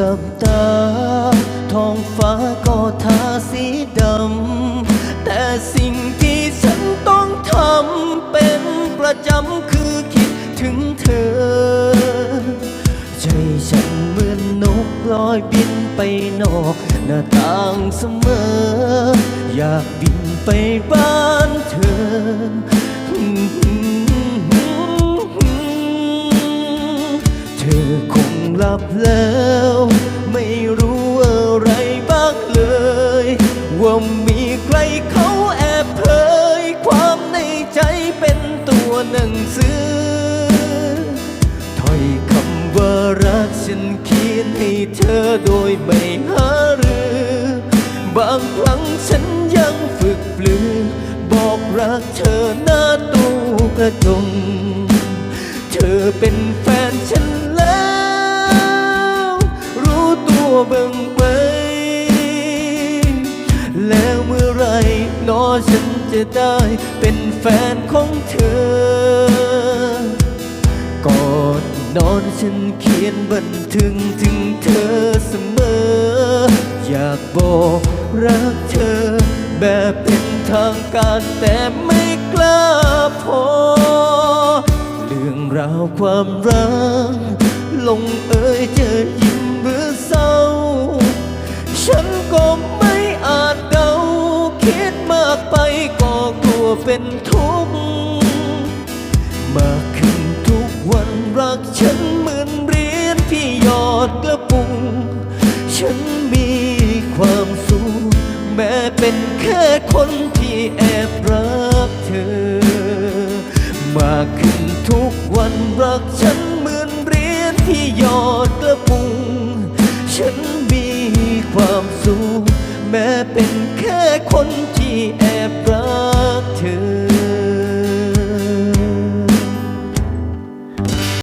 ลับตา ท้องฟ้าก็ทาสีดำ แต่สิ่งที่ฉันต้องทำเป็นประจำคือคิดถึงเธอ ใจฉันเหมือนนกลอยบินไปนอกหน้าต่างเสมอ อยากบินไปบ้านเธอเธอคงหลับแล้ว ใครเขาแอบเผยความในใจเป็นตัวหนังสือถ้อยคำว่ารักฉันเขียนให้เธอโดยไม่หารือ บางครั้งฉันยังฝึกปลือ บอกรักเธอหน้าตู้กระจง เธอเป็นแฟนฉันแล้ว รู้ตัวเบิ่ง เมื่อไหรนอฉันจะได้เป็นแฟนของเธอ ก่อนนอนฉันเขียนบันทึกถึงเธอเสมอ อยากบอกรักเธอ แบบเป็นทางการแต่ไม่กล้าพอ เรื่องราวความรักลงเอ่ยเจอยิ้มหรือ เป็นทุกข์มากขึ้นทุกวันรักฉันเหมือนเรียญที่ยอดกระปุกฉันมีความสุขแม้เป็นแค่คนที่แอบรักเธอ มากขึ้นทุกวันรักฉันเหมือนเรียญที่ยอดกระปุก เป็นแค่คนที่แอบรักเธอ